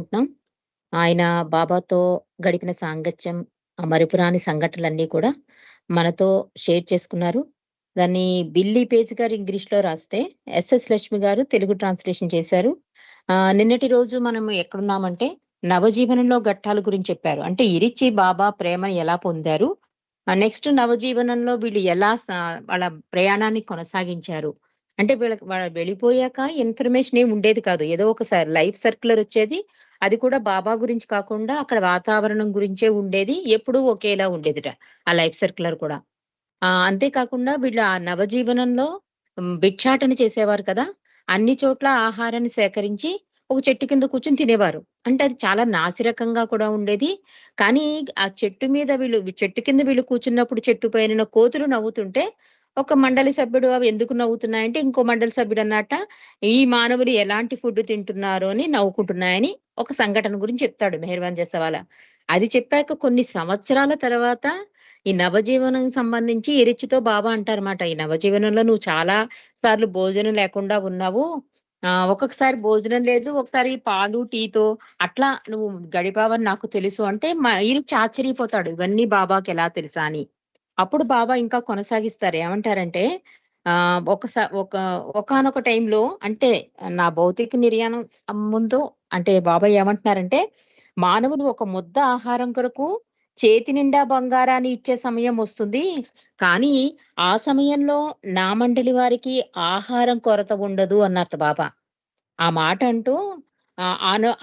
అనుకుంటున్నాం ఆయన బాబాతో గడిపిన సాంగత్యం, ఆ మరుపురాని సంఘటనలన్నీ కూడా మనతో షేర్ చేసుకున్నారు. దాన్ని బిల్లీ పేజ్ గారు ఇంగ్లీష్లో రాస్తే, ఎస్ఎస్ లక్ష్మి గారు తెలుగు ట్రాన్స్‌లేషన్ చేశారు. ఆ నిన్నటి రోజు మనం ఎక్కడున్నామంటే, నవజీవనంలో ఘట్టాల గురించి చెప్పారు. అంటే ఇరిచి బాబా ప్రేమని ఎలా పొందారు? నెక్స్ట్ నవజీవనంలో వీళ్ళు ఎలా వాళ్ళ ప్రయాణాన్ని కొనసాగించారు? అంటే వీళ్ళకి వాళ్ళు వెళ్ళిపోయాక ఇన్ఫర్మేషన్ ఏమి ఉండేది కాదు. ఏదో ఒకసారి లైఫ్ సర్క్యులర్ వచ్చేది. అది కూడా బాబా గురించి కాకుండా అక్కడ వాతావరణం గురించే ఉండేది. ఎప్పుడూ ఒకేలా ఉండేదిట. ఆ లైఫ్ సర్క్యులర్ కూడా. ఆ అంతే కాకుండా వీళ్ళు ఆ నవజీవనంలో భిక్షాటన చేసేవారు కదా! అన్ని చోట్ల ఆహారాన్ని సేకరించి ఒక చెట్టు కింద కూర్చొని తినేవారు. అంటే అది చాలా నాసిరకంగా కూడా ఉండేది. కానీ ఆ చెట్టు మీద వీళ్ళు చెట్టు కింద వీళ్ళు కూర్చున్నప్పుడు చెట్టు పైన కోతులు నవ్వుతుంటే, ఒక మండలి సభ్యుడు అవి ఎందుకు నవ్వుతున్నాయంటే, ఇంకో మండలి సభ్యుడు అన్నట ఈ మానవులు ఎలాంటి ఫుడ్ తింటున్నారో అని నవ్వుకుంటున్నాయని ఒక సంఘటన గురించి చెప్తాడు మెహర్వాన్ జసవాల అది చెప్పాక కొన్ని సంవత్సరాల తర్వాత ఈ నవజీవనం సంబంధించి ఎరిచితో బాబా అంటారన్నమాట. "ఈ నవజీవనంలో నువ్వు చాలా సార్లు భోజనం లేకుండా ఉన్నావు. ఆ ఒక్కొక్కసారి భోజనం లేదు. ఒకసారి పాలు, టీతో అట్లా నువ్వు గడిపావని నాకు తెలుసు" అంటే మా ఈరిచి ఆశ్చర్యపోతాడు. ఇవన్నీ బాబాకి ఎలా తెలుసా అని. అప్పుడు బాబా ఇంకా కొనసాగిస్తారు. ఏమంటారంటే ఆ ఒకసా ఒక ఒకానొక టైంలో అంటే నా భౌతిక నిర్యాణం ముందు అంటే బాబా ఏమంటున్నారంటే, మానవులు ఒక ముద్ద ఆహారం కొరకు చేతి నిండా బంగారాన్ని ఇచ్చే సమయం వస్తుంది. కానీ ఆ సమయంలో నా మండలి వారికి ఆహారం కొరత ఉండదు అన్నట్టు బాబా. ఆ మాట అంటూ ఆ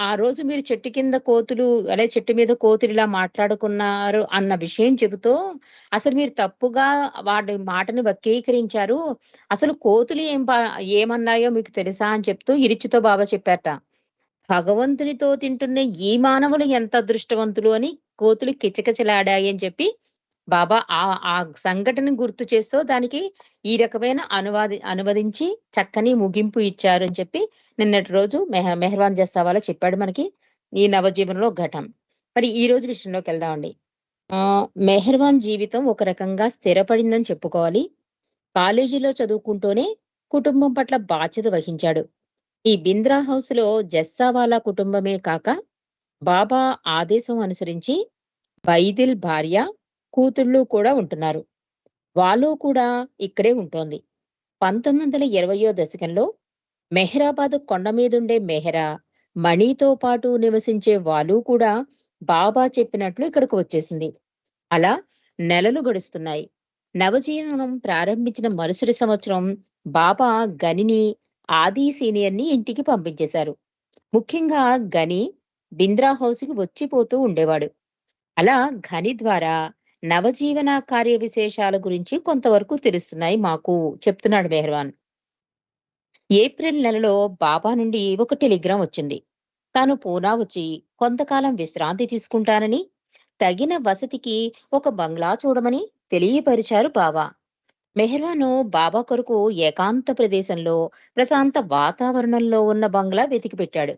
ఆ రోజు మీరు చెట్టు కింద కోతులు అదే చెట్టు మీద కోతులు ఇలా మాట్లాడుకున్నారు అన్న విషయం చెబుతూ, అసలు మీరు తప్పుగా వాడి మాటని వక్రీకరించారు. అసలు కోతులు ఏం ఏమన్నాయో మీకు తెలుసా? అని చెప్తూ ఇరిచితో బాబా చెప్పారట. భగవంతునితో తింటున్న ఈ మానవులు ఎంత అదృష్టవంతులు అని కోతులు కిచకిచలాడాయి అని చెప్పి బాబా ఆ ఆ సంఘటన గుర్తు చేస్తూ దానికి ఈ రకమైన అనువాది అనువదించి చక్కని ముగింపు ఇచ్చారు అని చెప్పి నిన్నటి రోజు మెహ మెహర్వాన్ జస్సావాలా చెప్పాడు మనకి. ఈ నవజీవనంలో ఘటం. మరి ఈ రోజు విషయంలోకి వెళ్దామండి. ఆ మెహర్వాన్ జీవితం ఒక రకంగా స్థిరపడిందని చెప్పుకోవాలి. కాలేజీలో చదువుకుంటూనే కుటుంబం పట్ల బాధ్యత వహించాడు. ఈ బింద్రా హౌస్‌లో జస్సావాలా కుటుంబమే కాక, బాబా ఆదేశం అనుసరించి బైదిల్ భార్య, కూతుళ్ళు కూడా ఉంటున్నారు. వాళ్ళు కూడా ఇక్కడే ఉంటోంది. 1920 దశకంలో మెహ్రాబాద్ కొండ మీదుండే మెహ్రా, మణితో పాటు నివసించే వాళ్ళు కూడా బాబా చెప్పినట్లు ఇక్కడికి వచ్చేసింది. అలా నెలలు గడుస్తున్నాయి. నవజీవనం ప్రారంభించిన మరుసటి సంవత్సరం బాబా గనిని, ఆది సీనియర్‌ని ఇంటికి పంపించేశారు. ముఖ్యంగా గని బింద్రా హౌస్‌కి వచ్చిపోతూ ఉండేవాడు. అలా ఘని ద్వారా నవజీవన కార్య విశేషాల గురించి కొంతవరకు తెలుస్తున్నాయి మాకు చెప్తున్నాడు మెహర్వాన్ ఏప్రిల్ నెలలో బాబా నుండి ఒక టెలిగ్రామ్ వచ్చింది. తాను పూనా వచ్చి కొంతకాలం విశ్రాంతి తీసుకుంటానని, తగిన వసతికి ఒక బంగ్లా చూడమని తెలియపరిచారు బాబా. మెహ్రాను బాబా కొరకు ఏకాంత ప్రదేశంలో, ప్రశాంత వాతావరణంలో ఉన్న బంగ్లా వెతికి పెట్టాడు.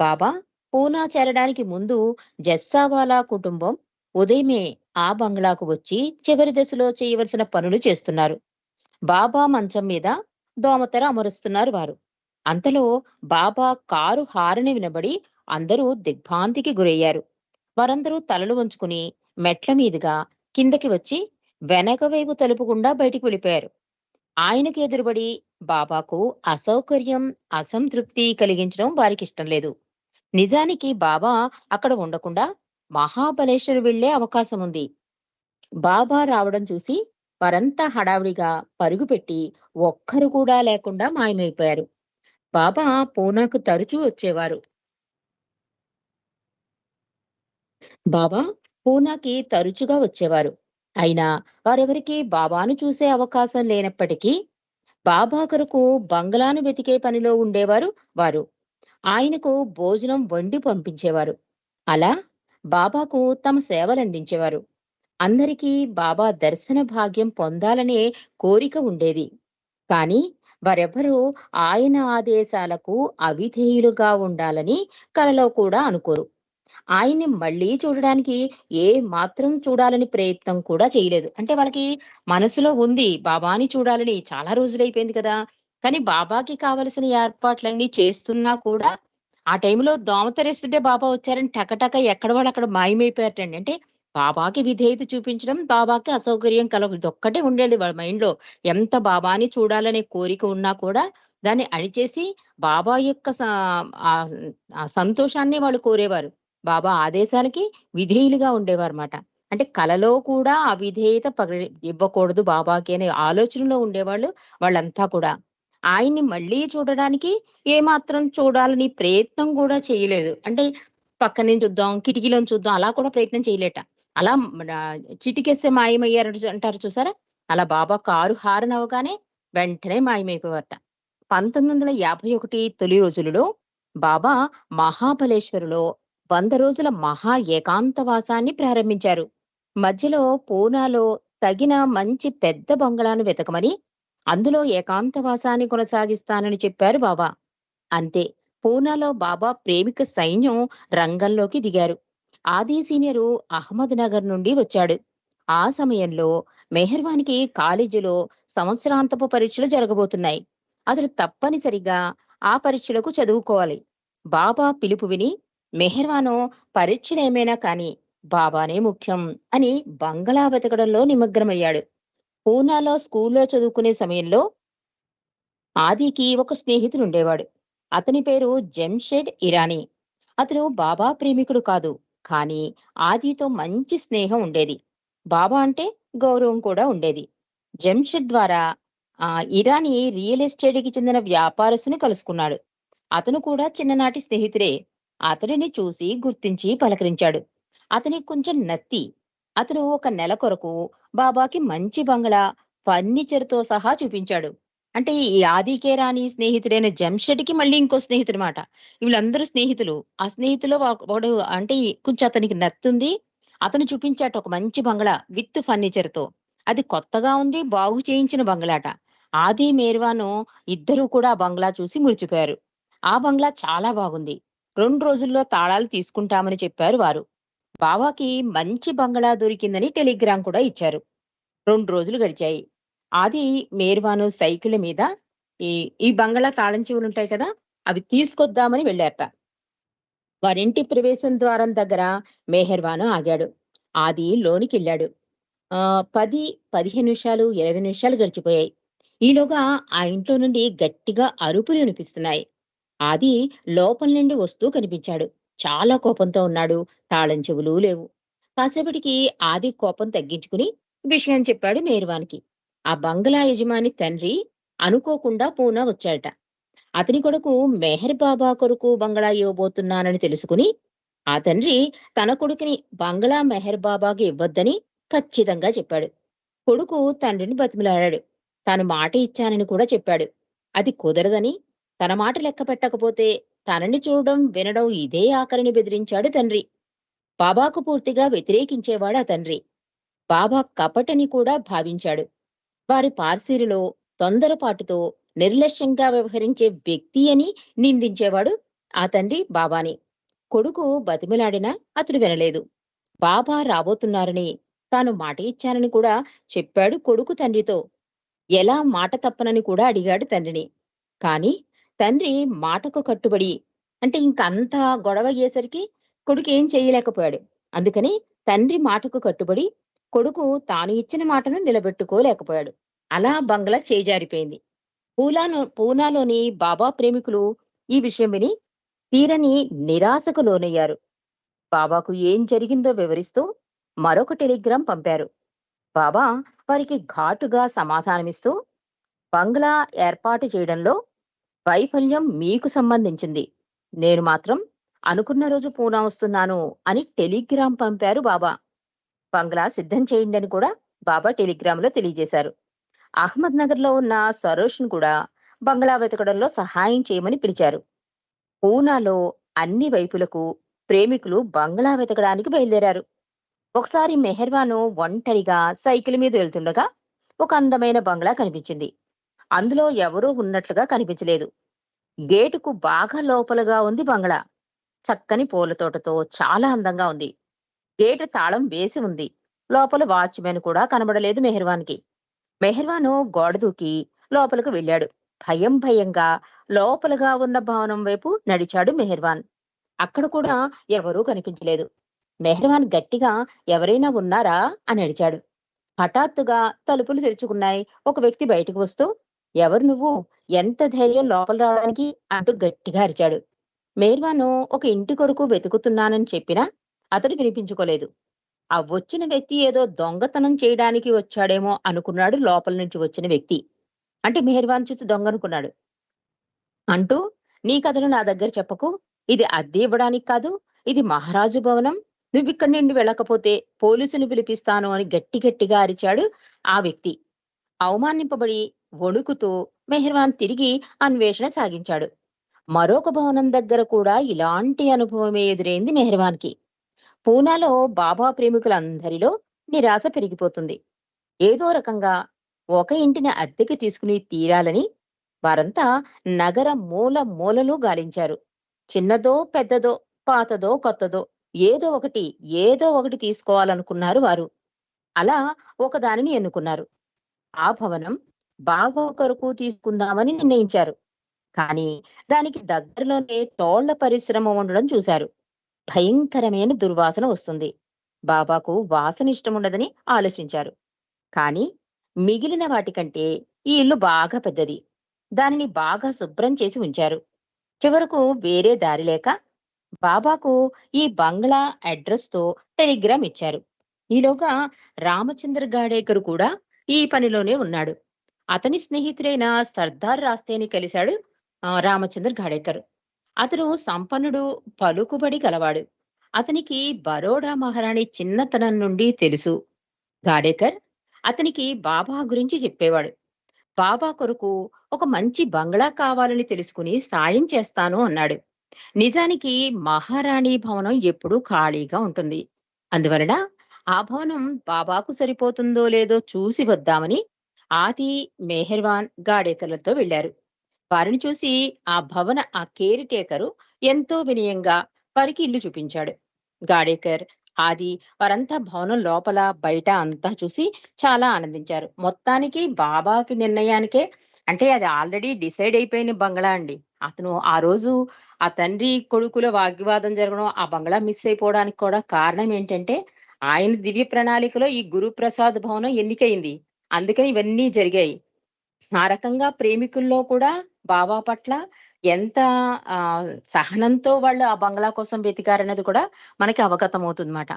బాబా పూనా చేరడానికి ముందు జస్సావాలా కుటుంబం ఉదయమే ఆ బంగ్లాకు వచ్చి చివరి దశలో చేయవలసిన పనులు చేస్తున్నారు. బాబా మంచం మీద దోమతెర అమరుస్తున్నారు వారు. అంతలో బాబా కారు హారని వినబడి అందరూ దిగ్భ్రాంతికి గురయ్యారు. వారందరూ తలలు వంచుకుని మెట్ల మీదుగా కిందకి వచ్చి వెనక వైపు తలుపు గుండా బయటికి వెళ్ళిపోయారు. ఆయనకు ఎదురుబడి బాబాకు అసౌకర్యం, అసంతృప్తి కలిగించడం వారికిష్టం లేదు. నిజానికి బాబా అక్కడ ఉండకుండా మహాబలేశ్వర్ వెళ్ళే అవకాశం ఉంది. బాబా రావడం చూసి వారంతా హడావిడిగా పరుగుపెట్టి ఒక్కరు కూడా లేకుండా మాయమైపోయారు. బాబా పూనాకు తరచూ వచ్చేవారు. బాబా పూనాకి తరచుగా వచ్చేవారు. అయినా వారెవరికి బాబాను చూసే అవకాశం లేనప్పటికీ, బాబా కొరకు బంగ్లాను వెతికే పనిలో ఉండేవారు వారు. ఆయనకు భోజనం వండి పంపించేవారు. అలా బాబాకు తమ సేవలందించేవారు. అందరికీ బాబా దర్శన భాగ్యం పొందాలనే కోరిక ఉండేది. కానీ వారెవ్వరూ ఆయన ఆదేశాలకు అవిధేయులుగా ఉండాలని కలలో కూడా అనుకోరు. ఆయన్ని మళ్ళీ చూడడానికి ఏ మాత్రం చూడాలని ప్రయత్నం కూడా చేయలేదు. అంటే వాళ్ళకి మనసులో ఉంది బాబాని చూడాలని చాలా రోజులైపోయింది కదా! కానీ బాబాకి కావలసిన ఏర్పాట్లన్నీ చేస్తున్నా కూడా ఆ టైంలో దోమతరేస్తుంటే బాబా వచ్చారని టకటక ఎక్కడ వాళ్ళు అక్కడ మాయమైపోయారటండి. అంటే బాబాకి విధేయత చూపించడం, బాబాకి అసౌకర్యం కలగ ఇదొక్కటే ఉండేది వాళ్ళ మైండ్‌లో. ఎంత బాబాని చూడాలనే కోరిక ఉన్నా కూడా దాన్ని అణిచేసి బాబా యొక్క సంతోషాన్ని వాళ్ళు కోరేవారు. బాబా ఆదేశాలకి విధేయులుగా ఉండేవారుమాట. అంటే కలలో కూడా ఆ విధేయత పగడి ఇవ్వకూడదు బాబాకి అనే ఆలోచనలో ఉండేవాళ్ళు వాళ్ళంతా కూడా. ఆయన్ని మళ్ళీ చూడడానికి ఏమాత్రం చూడాలని ప్రయత్నం కూడా చేయలేదు. అంటే పక్క నుంచి చూద్దాం, కిటికీలోని చూద్దాం అలా కూడా ప్రయత్నం చేయలేట. అలా చిటికేస్తే మాయమయ్యారు అంటారు చూసారా? అలా బాబా కారు హారన్ అవ్వగానే వెంటనే మాయమైపోయారట. 1951 తొలి రోజులలో బాబా మహాబలేశ్వరులో వంద రోజుల మహా ఏకాంతవాసాన్ని ప్రారంభించారు. మధ్యలో పూనాలో తగిన మంచి పెద్ద బంగళాను వెతకమని, అందులో ఏకాంతవాసాన్ని కొనసాగిస్తానని చెప్పారు బాబా. అంతే పూనాలో బాబా ప్రేమిక సైన్యం రంగంలోకి దిగారు. ఆది సీనియరు అహ్మద్ నగర్ నుండి వచ్చాడు. ఆ సమయంలో మెహర్వాన్‌కి కాలేజీలో సంవత్సరాంతపు పరీక్షలు జరగబోతున్నాయి. అతడు తప్పనిసరిగా ఆ పరీక్షలకు చదువుకోవాలి. బాబా పిలుపు విని మెహర్వాను పరీక్షలేమైనా కానీ బాబానే ముఖ్యం అని బంగళా వెతకడంలో నిమగ్నమయ్యాడు. పూనాలో స్కూల్లో చదువుకునే సమయంలో ఆదికి ఒక స్నేహితుడుండేవాడు. అతని పేరు జంషెడ్ ఇరానీ. అతను బాబా ప్రేమికుడు కాదు. కానీ ఆదితో మంచి స్నేహం ఉండేది. బాబా అంటే గౌరవం కూడా ఉండేది. జంషెడ్ ద్వారా ఆ ఇరానీ రియల్ ఎస్టేట్‌కి చెందిన వ్యాపారస్తుని కలుసుకున్నాడు. అతను కూడా చిన్ననాటి స్నేహితుడే. అతడిని చూసి గుర్తించి పలకరించాడు. అతనికి కొంచెం నత్తి. అతను ఒక నెల కొరకు బాబాకి మంచి బంగ్లా ఫర్నిచర్తో సహా చూపించాడు. అంటే ఈ ఆదికే రాని స్నేహితుడైన జంషెడ్‌కి మళ్ళీ ఇంకో స్నేహితుడు మాట వీళ్ళందరూ స్నేహితులు. ఆ స్నేహితులో ఒకడు అంటే కొంచెం అతనికి నత్తుంది. అతను చూపించాట ఒక మంచి బంగ్లా విత్ ఫర్నిచర్తో అది కొత్తగా ఉంది. బాగు చేయించిన బంగ్లాట ఆది, మేర్వాను ఇద్దరూ కూడా ఆ చూసి మురిచిపోయారు ఆ బంగ్లా చాలా బాగుంది. రెండు రోజుల్లో తాళాలు తీసుకుంటామని చెప్పారు వారు. బావాకి మంచి బంగళా దొరికిందని టెలిగ్రామ్ కూడా ఇచ్చారు. రెండు రోజులు గడిచాయి. ఆది, మేర్వాను సైకిల్ మీద ఈ ఈ బంగళా తాళం చెవులుంటాయి కదా! అవి తీసుకొద్దామని వెళ్ళారట వారింటి ప్రవేశం ద్వారం దగ్గర మెహర్వాను ఆగాడు. ఆది లోనికెళ్ళాడు. ఆహ్, 10, 15 నిమిషాలు, 20 నిమిషాలు గడిచిపోయాయి. ఈలోగా ఆ ఇంట్లో నుండి గట్టిగా అరుపులు వినిపిస్తున్నాయి. ఆది లోపల నుండి వస్తూ కనిపించాడు. చాలా కోపంతో ఉన్నాడు. తాళం చెవులు లేవు. కాసేపటికి ఆది కోపం తగ్గించుకుని విషయం చెప్పాడు మేరువానికి ఆ బంగ్లా యజమాని తండ్రి అనుకోకుండా పూనా వచ్చాడట. అతని కొడుకు మెహర్ బాబా కొరకు బంగ్లా ఇవ్వబోతున్నానని తెలుసుకుని, ఆ తండ్రి తన కొడుకుని బంగ్లా మెహర్ బాబాకి ఇవ్వద్దని ఖచ్చితంగా చెప్పాడు. కొడుకు తండ్రిని బతిమిలాడాడు. తాను మాట ఇచ్చానని కూడా చెప్పాడు. అది కుదరదని, తన మాట లెక్క పెట్టకపోతే తనని చూడడం, వినడం ఇదే ఆఖరిని బెదిరించాడు తండ్రి. బాబాకు పూర్తిగా వ్యతిరేకించేవాడు ఆ తండ్రి. బాబా కపటని కూడా భావించాడు. వారి పార్సీరులో తొందరపాటుతో నిర్లక్ష్యంగా వ్యవహరించే వ్యక్తి అని నిందించేవాడు ఆ తండ్రి బాబాని. కొడుకు బతిమిలాడినా అతడు వినలేదు. బాబా రాబోతున్నారని, తాను మాట ఇచ్చానని కూడా చెప్పాడు కొడుకు తండ్రితో. ఎలా మాట తప్పనని కూడా అడిగాడు తండ్రిని. కానీ తండ్రి మాటకు కట్టుబడి అంటే ఇంకంత కొడుకు ఏం చేయలేకపోయాడు. అందుకని తండ్రి మాటకు కట్టుబడి కొడుకు తాను ఇచ్చిన మాటను నిలబెట్టుకోలేకపోయాడు. అలా బంగ్లా చేజారిపోయింది. పూలాను పూనాలోని బాబా ప్రేమికులు ఈ విషయం విని తీరని నిరాశకు లోనయ్యారు. బాబాకు ఏం జరిగిందో వివరిస్తూ మరొక టెలిగ్రామ్ పంపారు. బాబా వారికి ఘాటుగా సమాధానమిస్తూ బంగ్లా ఏర్పాటు చేయడంలో వైఫల్యం మీకు సంబంధించింది. నేను మాత్రం అనుకున్న రోజు పూనా వస్తున్నాను అని టెలిగ్రామ్ పంపారు బాబా. బంగ్లా సిద్ధం చేయండని కూడా బాబా టెలిగ్రామ్‌లో తెలియజేశారు. అహ్మద్ నగర్‌లో ఉన్న సరోష్‌ను కూడా బంగ్లా వెతకడంలో సహాయం చేయమని పిలిచారు. పూనాలో అన్ని వైపులకు ప్రేమికులు బంగ్లా వెతకడానికి బయలుదేరారు. ఒకసారి మెహర్వాను ఒంటరిగా సైకిల్ మీద వెళ్తుండగా ఒక అందమైన బంగ్లా కనిపించింది. అందులో ఎవరూ ఉన్నట్లుగా కనిపించలేదు. గేటుకు బాగా లోపలగా ఉంది బంగ్లా. చక్కని పూల తోటతో చాలా అందంగా ఉంది. గేటు తాళం వేసి ఉంది. లోపల వాచ్‌మెన్ కూడా కనబడలేదు మెహర్వాన్‌కి. మెహర్వాను గోడ దూకి లోపలికి వెళ్ళాడు. భయం భయంగా లోపలగా ఉన్న భవనం వైపు నడిచాడు మెహర్వాన్ అక్కడ కూడా ఎవరూ కనిపించలేదు మెహర్వాన్ గట్టిగా ఎవరైనా ఉన్నారా అని అడిచాడు హఠాత్తుగా తలుపులు తెరుచుకున్నాయి ఒక వ్యక్తి బయటకు వస్తూ ఎవరు నువ్వు? ఎంత ధైర్యం లోపల రావడానికి అంటూ గట్టిగా అరిచాడు. మేర్వాను ఒక ఇంటి కొరకు వెతుకుతున్నానని చెప్పినా అతడు వినిపించుకోలేదు. ఆ వచ్చిన వ్యక్తి ఏదో దొంగతనం చేయడానికి వచ్చాడేమో అనుకున్నాడు లోపల నుంచి వచ్చిన వ్యక్తి. అంటే మెహర్వాన్ చూసి దొంగ అనుకున్నాడు. అంటూ నీ కథను నా దగ్గర చెప్పకు. ఇది అద్దె ఇవ్వడానికి కాదు ఇది మహారాజు భవనం. నువ్వు ఇక్కడి నుండి వెళ్ళకపోతే పోలీసులు పిలిపిస్తాను అని గట్టి గట్టిగా అరిచాడు ఆ వ్యక్తి. అవమానింపబడి వణుకుతూ మెహర్వాన్ తిరిగి అన్వేషణ సాగించాడు. మరొక భవనం దగ్గర కూడా ఇలాంటి అనుభవమే ఎదురైంది మెహర్వాన్కి పూనాలో బాబా ప్రేమికులందరిలో నిరాశ పెరిగిపోతుంది. ఏదో రకంగా ఒక ఇంటిని అద్దెకి తీసుకుని తీరాలని వారంతా నగర మూల మూలలు గాలించారు. చిన్నదో పెద్దదో పాతదో కొత్తదో ఏదో ఒకటి ఏదో ఒకటి తీసుకోవాలనుకున్నారు వారు. అలా ఒకదానిని ఎన్నుకున్నారు. ఆ భవనం బాబా కొరకు తీసుకుందామని నిర్ణయించారు. కానీ దానికి దగ్గరలోనే తోళ్ళ పరిశ్రమ ఉండడం చూశారు. భయంకరమైన దుర్వాసన వస్తుంది. బాబాకు వాసన ఇష్టం ఉండదని ఆలోచించారు. కానీ మిగిలిన వాటికంటే ఈ ఇల్లు బాగా పెద్దది. దానిని బాగా శుభ్రం చేసి ఉంచారు. చివరకు వేరే దారి లేక బాబాకు ఈ బంగ్లా అడ్రస్తో టెలిగ్రామ్ ఇచ్చారు. ఈలోగా రామచంద్ర గాడేకర్ కూడా ఈ పనిలోనే ఉన్నాడు. అతని స్నేహితుడైన సర్దార్ రాస్తేని కలిశాడు రామచంద్ర గాడేకర్. అతను సంపన్నుడు పలుకుబడి గలవాడు. అతనికి బరోడా మహారాణి చిన్నతనం నుండి తెలుసు. గాడేకర్ అతనికి బాబా గురించి చెప్పేవాడు. బాబా కొరకు ఒక మంచి బంగ్లా కావాలని తెలుసుకుని సాయం చేస్తాను అన్నాడు. నిజానికి మహారాణి భవనం ఎప్పుడూ ఖాళీగా ఉంటుంది. అందువలన ఆ భవనం బాబాకు సరిపోతుందో లేదో చూసి వద్దామని ఆది మెహర్వాన్ గాడేకర్లతో వెళ్ళారు వారిని చూసి ఆ భవన ఆ కేరిటేకరు ఎంతో వినయంగా వారికి ఇల్లు చూపించాడు. గాడేకర్ ఆది వారంతా భవనం లోపల బయట అంతా చూసి చాలా ఆనందించారు. మొత్తానికి బాబాకి నిర్ణయానికే అంటే అది ఆల్రెడీ డిసైడ్ అయిపోయిన బంగ్లా అండి. అతను ఆ రోజు ఆ తండ్రి కొడుకుల వాగ్వివాదం జరగడం ఆ బంగ్లా మిస్ అయిపోవడానికి కూడా కారణం ఏంటంటే ఆయన దివ్య ప్రణాళికలో ఈ గురుప్రసాద్ భవనం ఎన్నికైంది అందుకని ఇవన్నీ జరిగాయి. ఆ రకంగా ప్రేమికుల్లో కూడా బాబా పట్ల ఎంత ఆ సహనంతో వాళ్ళు ఆ బంగ్లా కోసం వెతికారనేది కూడా మనకి అవగతం అవుతుందన్నమాట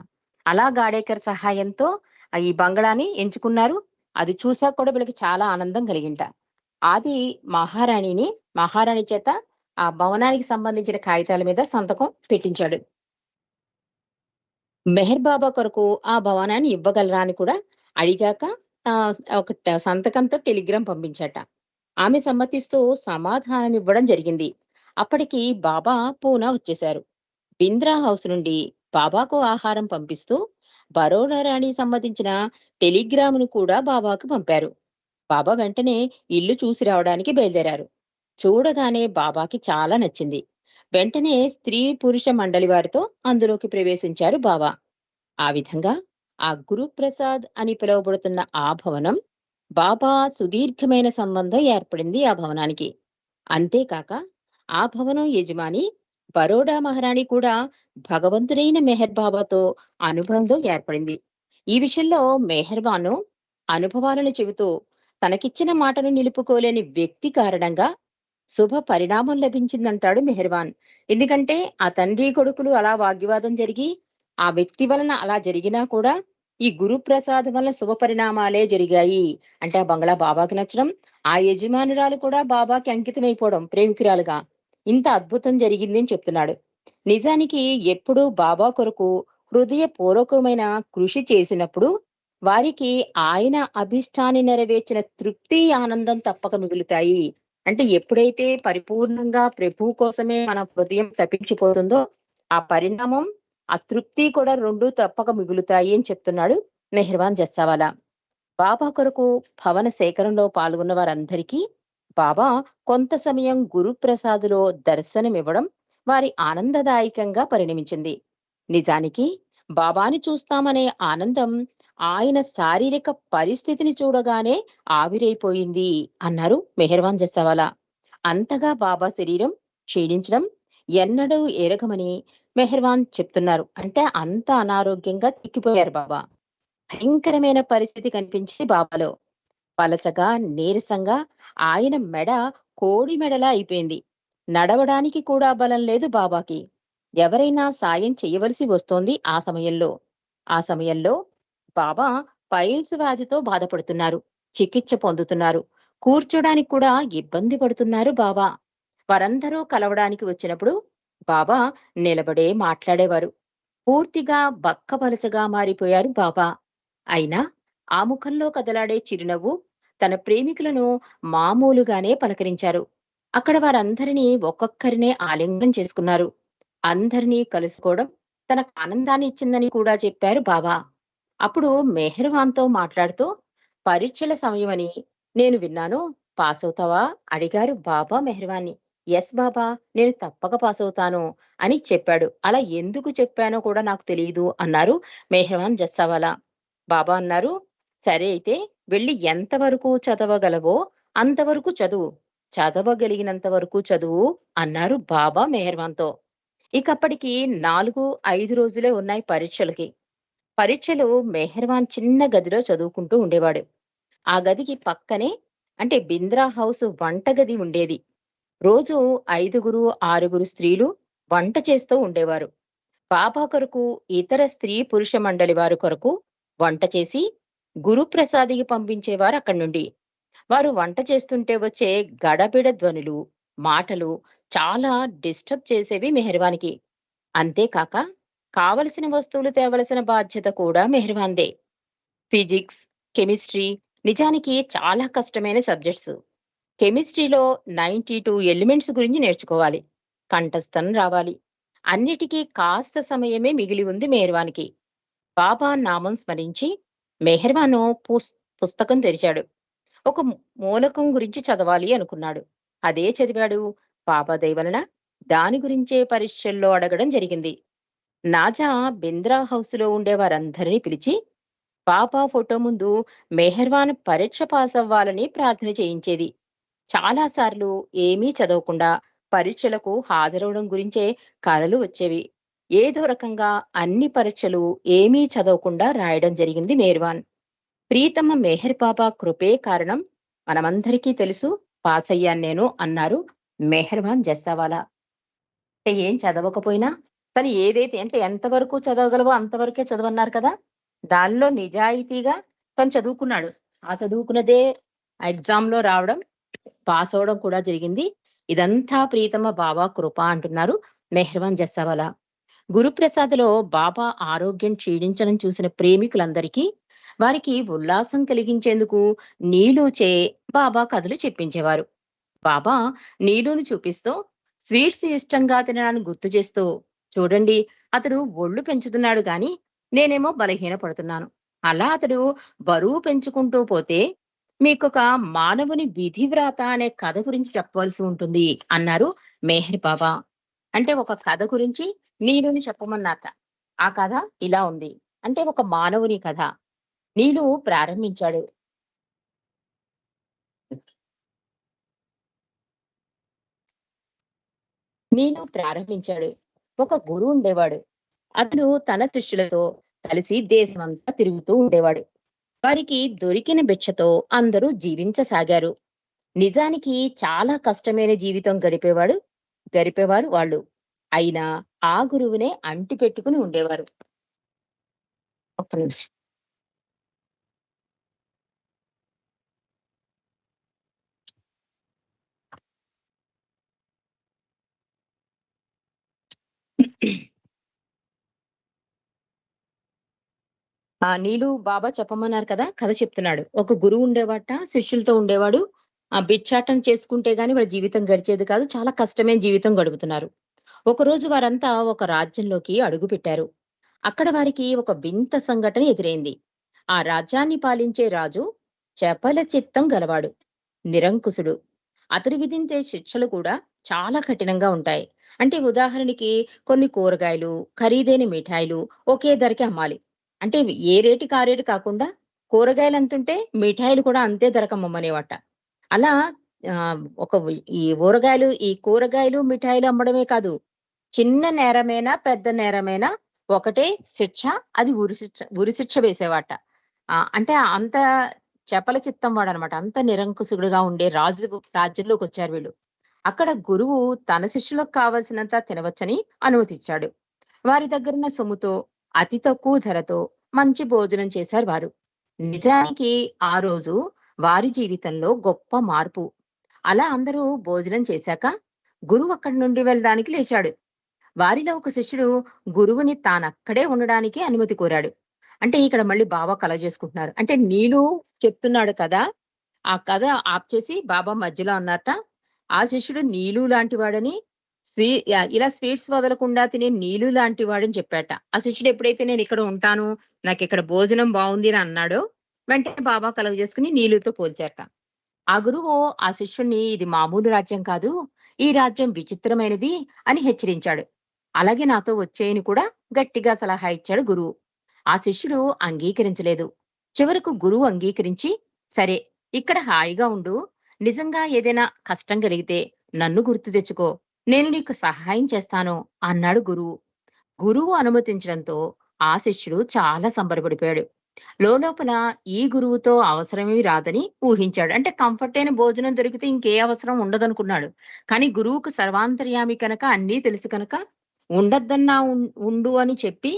అలా గాడేకర్ సహాయంతో ఈ బంగ్లాని ఎంచుకున్నారు. అది చూసాక కూడా వీళ్ళకి చాలా ఆనందం కలిగింట. అది మహారాణిని మహారాణి చేత ఆ భవనానికి సంబంధించిన కాగితాల మీద సంతకం పెట్టించాడు. మెహర్ బాబా కొరకు ఆ భవనాన్ని ఇవ్వగలరా అని కూడా అడిగాక ఒక సంతకంతో టెలిగ్రామ్ పంపించట. ఆమె సమ్మతిస్తూ సమాధానం ఇవ్వడం జరిగింది. అప్పటికి బాబా పూనా వచ్చేశారు. బింద్రా హౌస్ నుండి బాబాకు ఆహారం పంపిస్తూ బరోడా రాణి సంబంధించిన టెలిగ్రామ్ను కూడా బాబాకు పంపారు. బాబా వెంటనే ఇల్లు చూసి రావడానికి బయలుదేరారు. చూడగానే బాబాకి చాలా నచ్చింది. వెంటనే స్త్రీ పురుష మండలి వారితో అందులోకి ప్రవేశించారు బాబా. ఆ విధంగా ఆ గురుప్రసాద్ అని పిలువబడుతున్న ఆ భవనం బాబా సుదీర్ఘమైన సంబంధం ఏర్పడింది ఆ భవనానికి. అంతేకాక ఆ భవనం యజమాని బరోడా మహారాణి కూడా భగవంతుడైన మెహర్ బాబాతో అనుబంధం ఏర్పడింది. ఈ విషయంలో మెహర్బాను అనుభవాలను చెబుతూ తనకిచ్చిన మాటను నిలుపుకోలేని వ్యక్తి కారణంగా శుభ పరిణామం లభించిందంటాడు మెహర్వాన్ ఎందుకంటే ఆ తండ్రి కొడుకులు అలా వాగ్వివాదం జరిగి ఆ వ్యక్తి వలన అలా జరిగినా కూడా ఈ గురుప్రసాద్ వల్ల శుభ పరిణామాలే జరిగాయి. అంటే ఆ బంగ్లా బాబాకి నచ్చడం ఆ యజమానురాలు కూడా బాబాకి అంకితమైపోవడం ప్రేమికురాలుగా. ఇంత అద్భుతం జరిగింది అని చెప్తున్నాడు. నిజానికి ఎప్పుడూ బాబా కొరకు హృదయపూర్వకమైన కృషి చేసినప్పుడు వారికి ఆయన అభిష్టాన్ని నెరవేర్చిన తృప్తి ఆనందం తప్పక మిగులుతాయి. అంటే ఎప్పుడైతే పరిపూర్ణంగా ప్రభు కోసమే మన హృదయం తప్పించిపోతుందో ఆ పరిణామం ఆ తృప్తి కూడా రెండు తప్పక మిగులుతాయి అని చెప్తున్నాడు మెహర్వాన్ జస్సావాలా. బాబా కొరకు భవన సేకరణలో పాల్గొన్న వారందరికీ బాబా కొంత సమయం గురుప్రసాదులో దర్శనమివ్వడం వారి ఆనందదాయకంగా పరిణమించింది. నిజానికి బాబాని చూస్తామనే ఆనందం ఆయన శారీరక పరిస్థితిని చూడగానే ఆవిరైపోయింది అన్నారు మెహర్వాన్ జస్సవాలా. అంతగా బాబా శరీరం క్షీణించడం ఎన్నడూ ఎరగమని మెహర్వాన్ చెప్తున్నారు. అంటే అంత అనారోగ్యంగా తిక్కిపోయారు బాబా. భయంకరమైన పరిస్థితి కనిపించింది బాబాలో. పలచగా నీరసంగా ఆయన మెడ కోడి మెడలా అయిపోయింది. నడవడానికి కూడా బలం లేదు బాబాకి. ఎవరైనా సాయం చేయవలసి వస్తోంది ఆ సమయంలో. ఆ సమయంలో బాబా పైల్స్ వ్యాధితో బాధపడుతున్నారు. చికిత్స పొందుతున్నారు. కూర్చోడానికి కూడా ఇబ్బంది పడుతున్నారు బాబా. వారందరూ కలవడానికి వచ్చినప్పుడు బాబా నిలబడే మాట్లాడేవారు. పూర్తిగా బక్కబలచగా మారిపోయారు బాబా. అయినా ఆ ముఖంలో కదలాడే చిరునవ్వు తన ప్రేమికులను మామూలుగానే పలకరించారు. అక్కడ వారందరినీ ఒక్కొక్కరినే ఆలింగనం చేసుకున్నారు. అందరినీ కలుసుకోవడం తనకు ఆనందాన్ని ఇచ్చిందని కూడా చెప్పారు బాబా. అప్పుడు మెహర్వాన్తో మాట్లాడుతూ పరీక్షల సమయమని నేను విన్నాను. పాస్ అవుతావా అడిగారు బాబా మెహర్వాన్ని. ఎస్ బాబా నేను తప్పక పాస్ అవుతాను అని చెప్పాడు. అలా ఎందుకు చెప్పానో కూడా నాకు తెలియదు అన్నారు మెహర్వాన్ జస్సావాలా. బాబా అన్నారు సరే అయితే వెళ్ళి ఎంతవరకు చదవగలవో అంతవరకు చదువు చదవగలిగినంత వరకు చదువు అన్నారు బాబా మెహర్వాన్తో ఇకప్పటికి నాలుగు ఐదు రోజులే ఉన్నాయి పరీక్షలకి. పరీక్షలు మెహర్వాన్ చిన్న గదిలో చదువుకుంటూ ఉండేవాడు. ఆ గదికి పక్కనే అంటే బింద్రా హౌస్ వంటగది ఉండేది. రోజు ఐదుగురు ఆరుగురు స్త్రీలు వంట చేస్తూ ఉండేవారు. బాబా కొరకు ఇతర స్త్రీ పురుష మండలి వారి కొరకు వంట చేసి గురుప్రసాదికి పంపించేవారు అక్కడి నుండి. వారు వంట చేస్తుంటే వచ్చే గడబిడ ధ్వనులు మాటలు చాలా డిస్టర్బ్ చేసేవి మెహర్వానికి. అంతేకాక కావలసిన వస్తువులు తేవలసిన బాధ్యత కూడా మెహర్వాన్దే. ఫిజిక్స్ కెమిస్ట్రీ నిజానికి చాలా కష్టమైన సబ్జెక్ట్స్. కెమిస్ట్రీలో నైంటీ టూ ఎలిమెంట్స్ గురించి నేర్చుకోవాలి. కంఠస్థం రావాలి. అన్నిటికీ కాస్త సమయమే మిగిలి ఉంది మెహర్వాన్కి. బాబా నామం స్మరించి మెహర్వాను పుస్- పుస్తకం తెరిచాడు. ఒక మూలకం గురించి చదవాలి అనుకున్నాడు. అదే చదివాడు. బాబా దయవలన దాని గురించే పరీక్షల్లో అడగడం జరిగింది. నాజా బింద్రా హౌస్లో ఉండే వారందరినీ పిలిచి బాబా ఫోటో ముందు మెహర్వాన్ పరీక్ష పాస్ అవ్వాలని ప్రార్థన చేయించేది. చాలా సార్లు ఏమీ చదవకుండా పరీక్షలకు హాజరవడం గురించే కలలు వచ్చేవి. ఏదో రకంగా అన్ని పరీక్షలు ఏమీ చదవకుండా రాయడం జరిగింది మేర్వాన్. ప్రీతమ్మ మెహర్ బాబా కృపే కారణం మనమందరికీ తెలుసు. పాస్ అయ్యాను నేను అన్నారు మెహర్వాన్ జస్సావాలా. అంటే ఏం చదవకపోయినా తను ఏదైతే అంటే ఎంతవరకు చదవగలవో అంతవరకే చదవన్నారు కదా. దానిలో నిజాయితీగా తను చదువుకున్నాడు. ఆ చదువుకున్నదే ఎగ్జామ్లో రావడం పాస్ అవడం కూడా జరిగింది. ఇదంతా ప్రీతమ బాబా కృప అంటున్నారు మెహర్వాన్ జస్సావాలా. గురుప్రసాద్లో బాబా ఆరోగ్యం క్షీణించడం చూసిన ప్రేమికులందరికీ వారికి ఉల్లాసం కలిగించేందుకు నీలుచే బాబా కథలు చెప్పించేవారు. బాబా నీలును చూపిస్తూ స్వీట్స్ ఇష్టంగా తినడానికి గుర్తు చేస్తూ చూడండి అతడు ఒళ్ళు పెంచుతున్నాడు గాని నేనేమో బలహీన పడుతున్నాను అలా అతడు బరువు పెంచుకుంటూ పోతే మీకొక మానవుని విధివ్రాత అనే కథ గురించి చెప్పవలసి ఉంటుంది అన్నారు మేహర్ బాబా. అంటే ఒక కథ గురించి నీలుని చెప్పమన్నాక ఆ కథ ఇలా ఉంది. అంటే ఒక మానవుని కథ. నీలు ప్రారంభించాడు. నీలు ప్రారంభించాడు. ఒక గురువు ఉండేవాడు. అతడు తన శిష్యులతో కలిసి దేశమంతా తిరుగుతూ ఉండేవాడు. వారికి దొరికిన భిక్షతో అందరూ జీవించసాగారు. నిజానికి చాలా కష్టమైన జీవితం గడిపేవాడు గడిపేవారు వాళ్ళు. అయినా ఆ గురువునే అంటి పెట్టుకుని ఉండేవారు. ఒక్క నిమిషం. ఆ నీలు బాబా చెప్పమన్నారు కదా కథ చెప్తున్నాడు. ఒక గురువు ఉండేవాట శిష్యులతో ఉండేవాడు. ఆ బిచ్చాటం చేసుకుంటే గాని వాళ్ళ జీవితం గడిచేది కాదు చాలా కష్టమైన జీవితం గడుపుతున్నారు. ఒక రోజు వారంతా ఒక రాజ్యంలోకి అడుగు పెట్టారు. అక్కడ వారికి ఒక వింత సంఘటన ఎదురైంది. ఆ రాజ్యాన్ని పాలించే రాజు చపల చిత్తం గలవాడు నిరంకుశుడు. అతడు విధించే శిక్షలు కూడా చాలా కఠినంగా ఉంటాయి. అంటే ఉదాహరణకి కొన్ని కూరగాయలు ఖరీదైన మిఠాయిలు ఒకే ధరకి అమ్మాలి. అంటే ఏ రేటుకి ఆ రేటు కాకుండా కూరగాయలు ఎంతుంటే మిఠాయిలు కూడా అంతే ధరకమ్మనేవాట. అలా ఒక ఈ ఊరగాయలు ఈ కూరగాయలు, మిఠాయిలు అమ్మడమే కాదు. చిన్న నేరమైనా, పెద్ద నేరమైనా ఒకటే శిక్ష. అది ఉరి శిక్ష ఉరి శిక్ష వేసేవాట. అంటే అంత చపల చిత్తం వాడనమాట. అంత నిరంకుశుడుగా ఉండే రాజు రాజ్యంలోకొచ్చారు వీళ్ళు. అక్కడ గురువు తన శిష్యులకు కావాల్సినంత తినవచ్చని అనుమతిచ్చాడు. వారి దగ్గరున్న సొమ్ముతో అతి తక్కువ ధరతో మంచి భోజనం చేశారు వారు. నిజానికి ఆ రోజు వారి జీవితంలో గొప్ప మార్పు. అలా అందరూ భోజనం చేశాక గురువు అక్కడి నుండి వెళ్ళడానికి లేచాడు. వారిలో ఒక శిష్యుడు గురువుని తానక్కడే ఉండడానికి అనుమతి కోరాడు. అంటే ఇక్కడ మళ్ళీ బాబా కలగజేసుకుంటున్నారు. అంటే నీలు చెప్తున్నాడు కదా! ఆ కథ ఆప్ చేసి బాబా మధ్యలో అన్నట ఆ శిష్యుడు నీలు లాంటి వాడని స్వీ ఇలా స్వీట్స్ వదలకుండా తినే నీలు లాంటి వాడని చెప్పాట. ఆ శిష్యుడు ఎప్పుడైతే నేను ఇక్కడ ఉంటాను, నాకు ఇక్కడ భోజనం బాగుంది అని అన్నాడో, వెంటనే బాబా కలుగజేసుకొని నీలుతో పోల్చాట ఆ గురువు ఆ శిష్యుణ్ణి ఇది మామూలు రాజ్యం కాదు. ఈ రాజ్యం విచిత్రమైనది అని హెచ్చరించాడు. అలాగే నాతో వచ్చేయని కూడా గట్టిగా సలహా ఇచ్చాడు గురువు. ఆ శిష్యుడు అంగీకరించలేదు. చివరకు గురువు అంగీకరించి, సరే ఇక్కడ హాయిగా ఉండు. నిజంగా ఏదైనా కష్టం కలిగితే నన్ను గుర్తు తెచ్చుకో. నేను నీకు సహాయం చేస్తాను అన్నాడు గురువు. గురువు అనుమతించడంతో ఆ శిష్యుడు చాలా సంబరపడిపోయాడు. లోలోపల ఈ గురువుతో అవసరమేమి రాదని ఊహించాడు. అంటే కంఫర్ట్ అయిన భోజనం దొరికితే ఇంకే అవసరం ఉండదనుకున్నాడు. కానీ గురువుకు సర్వాంతర్యామి కనుక అన్నీ తెలుసు కనుక ఉండద్దన్నా ఉండు అని చెప్పి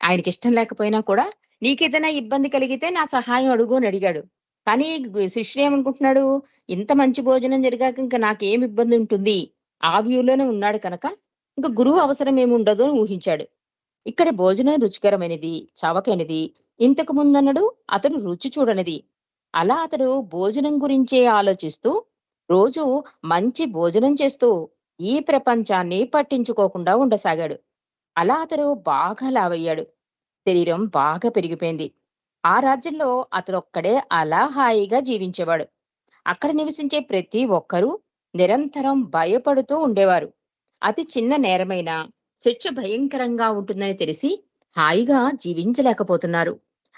ఆయనకి ఇష్టం లేకపోయినా కూడా నీకేదైనా ఇబ్బంది కలిగితే నా సహాయం అడుగు అని అడిగాడు. కానీ శిష్యుడు ఏమనుకుంటున్నాడు, ఇంత మంచి భోజనం జరిగాక ఇంకా నాకేం ఇబ్బంది ఉంటుంది. ఆ వ్యూలోనే ఉన్నాడు కనుక ఇంక గురువు అవసరం ఏముండదు అని ఊహించాడు. ఇక్కడ భోజనం రుచికరమైనది, చవకైనది. ఇంతకు ముందన్నడు అతడు రుచి చూడనిది. అలా అతడు భోజనం గురించే ఆలోచిస్తూ, రోజు మంచి భోజనం చేస్తూ ఈ ప్రపంచాన్ని పట్టించుకోకుండా ఉండసాగాడు. అలా అతడు బాగా లావయ్యాడు. శరీరం బాగా పెరిగిపోయింది. ఆ రాజ్యంలో అతడొక్కడే అలా హాయిగా జీవించేవాడు. అక్కడ నివసించే ప్రతి ఒక్కరూ నిరంతరం భయపడుతూ ఉండేవారు. అతి చిన్న నేరమైనా శిక్ష భయంకరంగా ఉంటుందని తెలిసి హాయిగా జీవించలేకపోతున్నారు.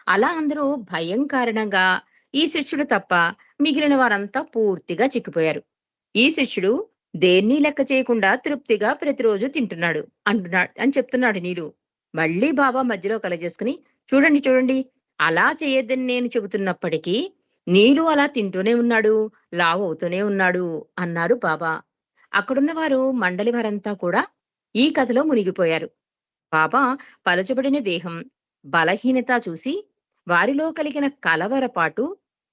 అలా అందరూ భయం కారణంగా ఈ శిష్యుడు తప్ప మిగిలిన వారంతా పూర్తిగా చిక్కిపోయారు. ఈ శిష్యుడు దేన్నీ లెక్క చేయకుండా తృప్తిగా ప్రతిరోజు తింటున్నాడు అంటున్నాడు అని చెప్తున్నాడు నీరు మళ్ళీ బాబా మధ్యలో కలజేసుకుని చూడండి చూడండి అలా చేయొద్దని నేను చెబుతున్నప్పటికీ నీలు అలా తింటూనే ఉన్నాడు, లావు అవుతూనే ఉన్నాడు అన్నారు బాబా. అక్కడున్న వారు మండలి వారంతా కూడా ఈ కథలో మునిగిపోయారు. బాబా పలచబడిన దేహం, బలహీనత చూసి వారిలో కలిగిన కలవరపాటు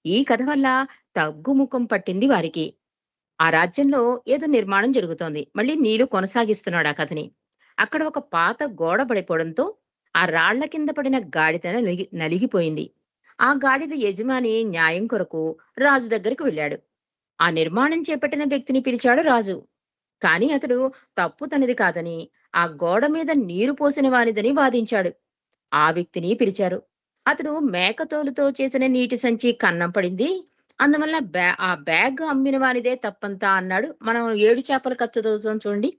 ఈ కథ వల్ల తగ్గుముఖం పట్టింది వారికి. ఆ రాజ్యంలో ఏదో నిర్మాణం జరుగుతోంది. మళ్ళీ నీళ్ళు కొనసాగిస్తున్నాడు ఆ కథని. అక్కడ ఒక పాత గోడ పడిపోవడంతో ఆ రాళ్ళ కింద పడిన గాడిత నలిగి నలిగిపోయింది. ఆ గాడిద యజమాని న్యాయం కొరకు రాజు దగ్గరికి వెళ్ళాడు. ఆ నిర్మాణం చేపట్టిన వ్యక్తిని పిలిచాడు రాజు. కానీ అతడు తప్పు తనది కాదని, ఆ గోడ మీద నీరు పోసిన వానిదని వాదించాడు. ఆ వ్యక్తిని పిలిచారు. అతడు మేకతోలుతో చేసిన నీటి సంచి కన్నం పడింది. అందువల్ల బ్యా ఆ బ్యాగ్ అమ్మిన వానిదే తప్పంతా అన్నాడు. మనం ఏడు చేపల ఖర్చు చూడండి.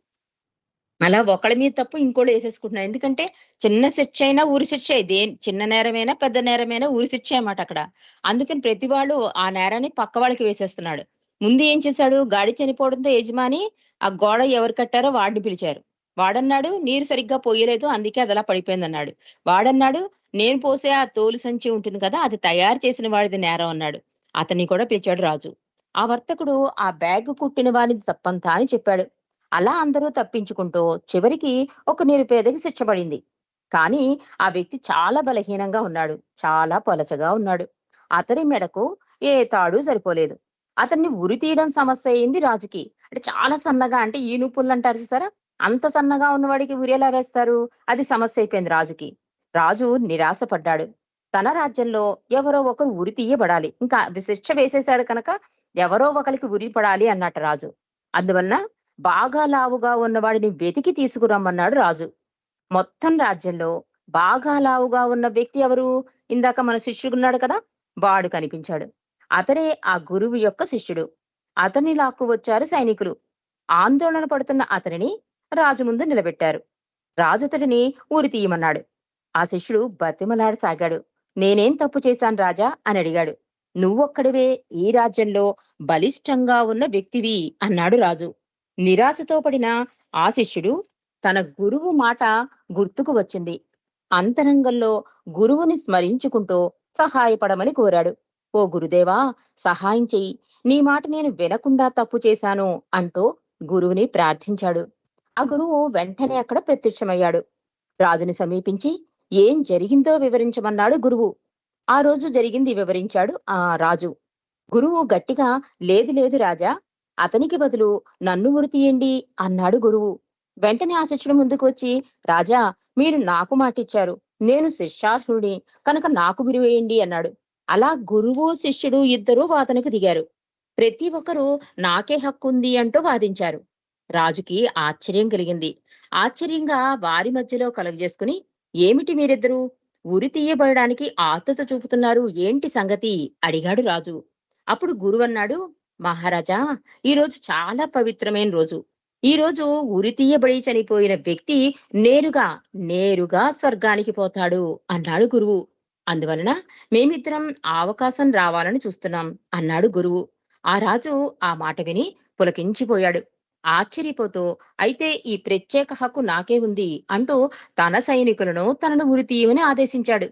అలా ఒకళ్ళ మీద తప్పు ఇంకోళ్ళు వేసేసుకుంటున్నారు ఎందుకంటే చిన్న శిక్ష అయినా ఊరి శిక్ష దే చిన్న నేరమైనా, పెద్ద నేరమైనా ఊరి శిక్ష అన్నమాట అక్కడ. అందుకని ప్రతి వాళ్ళు ఆ నేరాన్ని పక్క వాళ్ళకి వేసేస్తున్నాడు. ముందు ఏం చేశాడు గాడి చనిపోవడంతో యజమాని ఆ గోడ ఎవరు కట్టారో వాడిని పిలిచారు. వాడన్నాడు నీరు సరిగ్గా పోయలేదు అందుకే అది అలా పడిపోయిందన్నాడు. వాడన్నాడు నేను పోసే ఆ తోలు సంచి ఉంటుంది కదా! అది తయారు చేసిన వాడిది నేరం అన్నాడు. అతన్ని కూడా పిలిచాడు రాజు. ఆ వర్తకుడు ఆ బ్యాగ్ కుట్టిన వాడిని తప్పంతా అని చెప్పాడు. అలా అందరూ తప్పించుకుంటూ చివరికి ఒక నిరుపేదకి శిక్షపడింది కానీ ఆ వ్యక్తి చాలా బలహీనంగా ఉన్నాడు. చాలా పొలచగా ఉన్నాడు. అతని మెడకు ఏ తాడు సరిపోలేదు. అతన్ని ఉరి తీయడం సమస్య అయింది రాజుకి. అంటే చాలా సన్నగా అంటే ఈనుపుల్లంటారు చూసారా? అంత సన్నగా ఉన్నవాడికి ఉరి ఎలా వేస్తారు? అది సమస్య అయిపోయింది రాజుకి. రాజు నిరాశపడ్డాడు. తన రాజ్యంలో ఎవరో ఒకరు ఉరి తీయబడాలి. ఇంకా శిక్ష వేసేశాడు కనుక ఎవరో ఒకరికి ఉరి పడాలి అన్నట్టు రాజు. అందువలన బాగా లావుగా ఉన్నవాడిని వెతికి తీసుకురమ్మన్నాడు రాజు. మొత్తం రాజ్యంలో బాగా లావుగా ఉన్న వ్యక్తి ఎవరు? ఇందాక మన శిష్యుడున్నాడు కదా! వాడు కనిపించాడు. అతనే ఆ గురువు యొక్క శిష్యుడు. అతన్ని లాక్కువచ్చారు సైనికులు. ఆందోళన పడుతున్న అతనిని రాజు ముందు నిలబెట్టారు. రాజు అతడిని ఊరి తీయమన్నాడు. ఆ శిష్యుడు బతిమలాడసాగాడు నేనేం తప్పు చేశాను రాజా అని అడిగాడు నువ్వొక్కడివే ఈ రాజ్యంలో బలిష్టంగా ఉన్న వ్యక్తివి అన్నాడు రాజు నిరాశతో పడిన ఆ శిష్యుడు తన గురువు మాట గుర్తుకు వచ్చింది. అంతరంగంలో గురువుని స్మరించుకుంటూ సహాయపడమని కోరాడు. ఓ గురుదేవా సహాయం చెయ్యి. నీ మాట నేను వినకుండా తప్పు చేశాను అంటూ గురువుని ప్రార్థించాడు. ఆ గురువు వెంటనే అక్కడ ప్రత్యక్షమయ్యాడు. రాజుని సమీపించి ఏం జరిగిందో వివరించమన్నాడు గురువు. ఆ రోజు జరిగింది వివరించాడు ఆ రాజు. గురువు గట్టిగా లేదు లేదు రాజా అతనికి బదులు నన్ను ఉరి తీయండి అన్నాడు గురువు. వెంటనే ఆ శిష్యుడు ముందుకు వచ్చి రాజా మీరు నాకు మాటిచ్చారు. నేను శిష్యార్హుడిని. కనుక నాకు గురివేయండి అన్నాడు. అలా గురువు శిష్యుడు ఇద్దరూ వాదనకు దిగారు. ప్రతి ఒక్కరూ నాకే హక్కు ఉంది అంటూ వాదించారు. రాజుకి ఆశ్చర్యం కలిగింది. ఆశ్చర్యంగా వారి మధ్యలో కలగజేసుకుని ఏమిటి మీరిద్దరూ? ఉరి తీయబడడానికి ఆతృత చూపుతున్నారు. ఏంటి సంగతి? అడిగాడు రాజు. అప్పుడు గురువు అన్నాడు మహారాజా ఈ రోజు చాలా పవిత్రమైన రోజు. ఈ రోజు ఉరి తీయబడి చనిపోయిన వ్యక్తి నేరుగా నేరుగా స్వర్గానికి పోతాడు అన్నాడు గురువు. అందువలన మేమిద్దరం అవకాశం రావాలని చూస్తున్నాం అన్నాడు గురువు. ఆ రాజు ఆ మాట విని పులకించిపోయాడు. ఆశ్చర్యపోతూ అయితే ఈ ప్రత్యేక హక్కు నాకే ఉంది అంటూ తన సైనికులను తనను ఉరి తీయమని ఆదేశించాడు.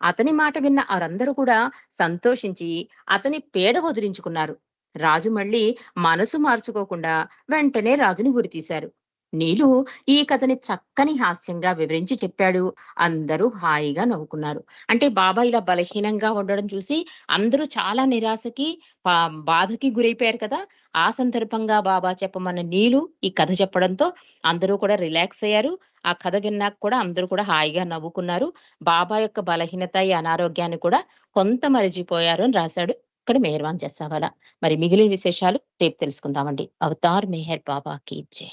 అతని మాట విన్న వారందరూ కూడా సంతోషించి అతని పేడ వదిలించుకున్నారు. రాజు మళ్ళీ మనసు మార్చుకోకుండా వెంటనే రాజుని గురితీశారు నీలు ఈ కథని చక్కని హాస్యంగా వివరించి చెప్పాడు. అందరూ హాయిగా నవ్వుకున్నారు. అంటే బాబా ఇలా బలహీనంగా ఉండడం చూసి అందరూ చాలా నిరాశకి బాధకి గురైపోయారు కదా. ఆ సందర్భంగా బాబా చెప్పమన్న నీలు ఈ కథ చెప్పడంతో అందరూ కూడా రిలాక్స్ అయ్యారు. ఆ కథ విన్నాక కూడా అందరూ కూడా హాయిగా నవ్వుకున్నారు. బాబా యొక్క బలహీనత ఈ అనారోగ్యాన్ని కూడా కొంత మరిచిపోయారు అని రాశాడు ఇక్కడ మెహర్వాన్ చేసావాలా మరి మిగిలిన విశేషాలు రేపు తెలుసుకుందామండి. అవతార్ మెహర్ బాబా కీ జై.